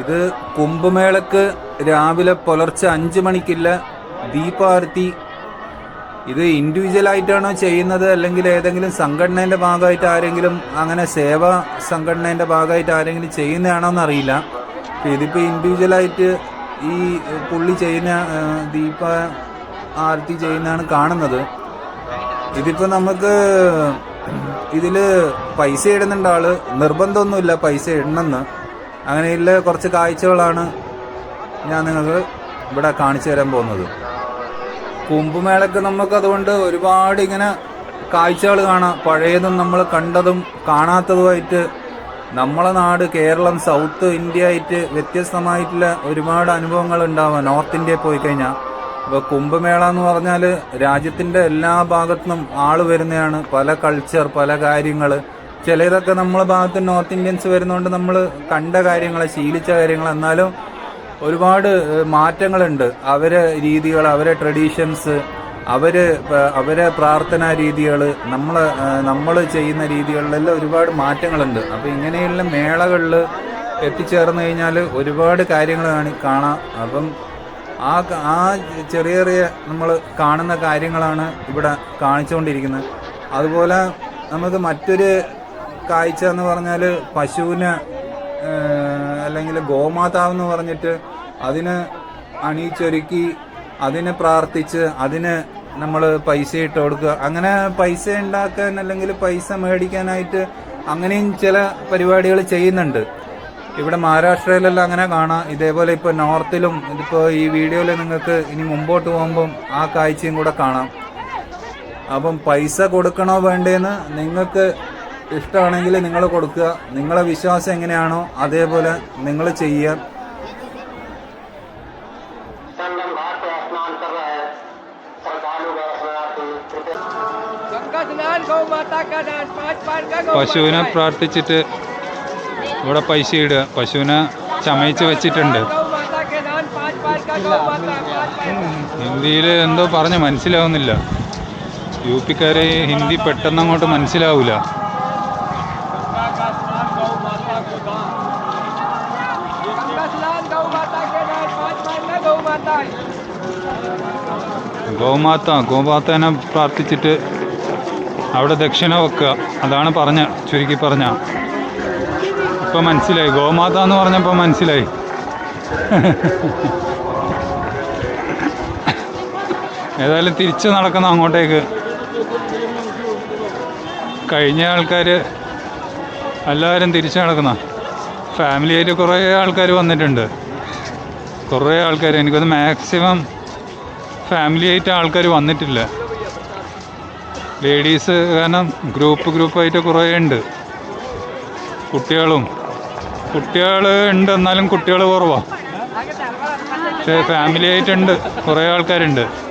ഇത് കുംഭമേളക്ക് രാവിലെ പുലർച്ചെ അഞ്ച് മണിക്കില്ല ദീപാർത്തി ഇത് ഇൻഡിവിജ്വൽ ആയിട്ടാണോ ചെയ്യുന്നത്? അല്ലെങ്കിൽ ഏതെങ്കിലും സംഘടനയുടെ ഭാഗമായിട്ട് ആരെങ്കിലും അങ്ങനെ സേവാ സംഘടനയുടെ ഭാഗമായിട്ട് ആരെങ്കിലും ചെയ്യുന്നതാണോ എന്നറിയില്ല ഇതിപ്പോൾ ഇതിപ്പോ ഇൻഡിവിജ്വൽ ആയിട്ട് ഈ പുള്ളി ചെയ്യുന്ന ദീപ ആർത്തി ചെയ്യുന്നതാണ് കാണുന്നത്. ഇതിപ്പോൾ നമുക്ക് ഇതിൽ പൈസ ഇടുന്നുണ്ട് ആൾ. നിർബന്ധമൊന്നുമില്ല പൈസ ഇടണമെന്ന്. അങ്ങനെയുള്ള കുറച്ച് കാഴ്ചകളാണ് ഞാൻ നിങ്ങൾക്ക് ഇവിടെ കാണിച്ചു തരാൻ പോകുന്നത്. കുംഭമേളക്ക് നമുക്ക് അതുകൊണ്ട് ഒരുപാട് ഇങ്ങനെ കാഴ്ചകൾ കാണാം. പഴയതും നമ്മൾ കണ്ടതും കാണാത്തതുമായിട്ട് നമ്മളെ നാട് കേരളം സൗത്ത് ഇന്ത്യ ആയിട്ട് വ്യത്യസ്തമായിട്ടുള്ള ഒരുപാട് അനുഭവങ്ങൾ ഉണ്ടാവാം. നോർത്ത് ഇന്ത്യയിൽ പോയി കഴിഞ്ഞാൽ ഇപ്പൊ കുംഭമേള എന്ന് പറഞ്ഞാൽ രാജ്യത്തിന്റെ എല്ലാ ഭാഗത്തുനിന്നും ആൾ വരുന്നതാണ്. പല കൾച്ചർ പല കാര്യങ്ങൾ ചിലതൊക്കെ നമ്മളെ ഭാഗത്ത് നോർത്ത് ഇന്ത്യൻസ് വരുന്നതുകൊണ്ട് നമ്മൾ കണ്ട കാര്യങ്ങൾ ശീലിച്ച കാര്യങ്ങൾ എന്നാലും ഒരുപാട് മാറ്റങ്ങളുണ്ട്. അവരെ രീതികൾ അവരെ ട്രഡീഷൻസ് അവർ അവരെ പ്രാർത്ഥനാ രീതികൾ നമ്മൾ നമ്മൾ ചെയ്യുന്ന രീതികളിലെല്ലാം ഒരുപാട് മാറ്റങ്ങളുണ്ട്. അപ്പൊ ഇങ്ങനെയുള്ള മേളകളിൽ എത്തിച്ചേർന്ന് കഴിഞ്ഞാൽ ഒരുപാട് കാര്യങ്ങൾ കാണി- അപ്പം ആ ആ ചെറിയ ചെറിയ നമ്മൾ കാണുന്ന കാര്യങ്ങളാണ് ഇവിടെ കാണിച്ചുകൊണ്ടിരിക്കുന്നത്. അതുപോലെ നമുക്ക് മറ്റൊരു കാഴ്ച എന്ന് പറഞ്ഞാൽ പശുവിന് അല്ലെങ്കിൽ ഗോമാതാവ് എന്ന് പറഞ്ഞിട്ട് അതിന് അണിയിച്ചൊരുക്കി അതിനെ പ്രാർത്ഥിച്ച് അതിന് നമ്മൾ പൈസ ഇട്ട് കൊടുക്കുക. അങ്ങനെ പൈസ ഉണ്ടാക്കാൻ അല്ലെങ്കിൽ പൈസ മേടിക്കാനായിട്ട് അങ്ങനെയും ചില പരിപാടികൾ ചെയ്യുന്നുണ്ട്. ഇവിടെ മഹാരാഷ്ട്രയിലെല്ലാം അങ്ങനെ കാണാം. ഇതേപോലെ ഇപ്പോൾ നോർത്തിലും ഇതിപ്പോൾ ഈ വീഡിയോയിൽ നിങ്ങൾക്ക് ഇനി മുമ്പോട്ട് പോകുമ്പം ആ കാഴ്ചയും കൂടെ കാണാം. അപ്പം പൈസ കൊടുക്കണോ വേണ്ടേന്ന് നിങ്ങൾക്ക് ഇഷ്ടമാണെങ്കിൽ നിങ്ങൾ കൊടുക്കുക. നിങ്ങളെ വിശ്വാസം എങ്ങനെയാണോ അതേപോലെ നിങ്ങൾ ചെയ്യുക. പശുവിനെ പ്രാർത്ഥിച്ചിട്ട് ഇവിടെ പൈസ ഇടുക. പശുവിനെ ചമയിച്ച് വെച്ചിട്ടുണ്ട്. ഹിന്ദിയിൽ എന്തോ പറഞ്ഞ് മനസ്സിലാവുന്നില്ല. യു പിക്കാർ ഹിന്ദി പെട്ടെന്ന് അങ്ങോട്ട് മനസ്സിലാവില്ല ഗോമാത്ത ഗോമാത്തേനെ പ്രാർത്ഥിച്ചിട്ട് അവിടെ ദക്ഷിണ വെക്കുക. അതാണ് പറഞ്ഞ ചുരുക്കി പറഞ്ഞ. ഇപ്പം മനസ്സിലായി. ഗോമാത എന്ന് പറഞ്ഞപ്പോൾ മനസ്സിലായി. ഏതായാലും തിരിച്ച് നടക്കുന്ന അങ്ങോട്ടേക്ക്. കഴിഞ്ഞ ആൾക്കാർ എല്ലാവരും തിരിച്ചു നടക്കുന്ന. ഫാമിലിയായിട്ട് കുറേ ആൾക്കാർ വന്നിട്ടുണ്ട്. കുറേ ആൾക്കാർ എനിക്കത് മാക്സിമം ഫാമിലി ആയിട്ട് ആൾക്കാർ വന്നിട്ടില്ല. ലേഡീസ് കാരണം ഗ്രൂപ്പ് ഗ്രൂപ്പായിട്ട് കുറേ ഉണ്ട്. കുട്ടികളും. കുട്ടികൾ ഉണ്ട് എന്നാലും കുട്ടികൾ കുറവാണ് പക്ഷേ ഫാമിലി ആയിട്ടുണ്ട് കുറേ ആൾക്കാരുണ്ട്.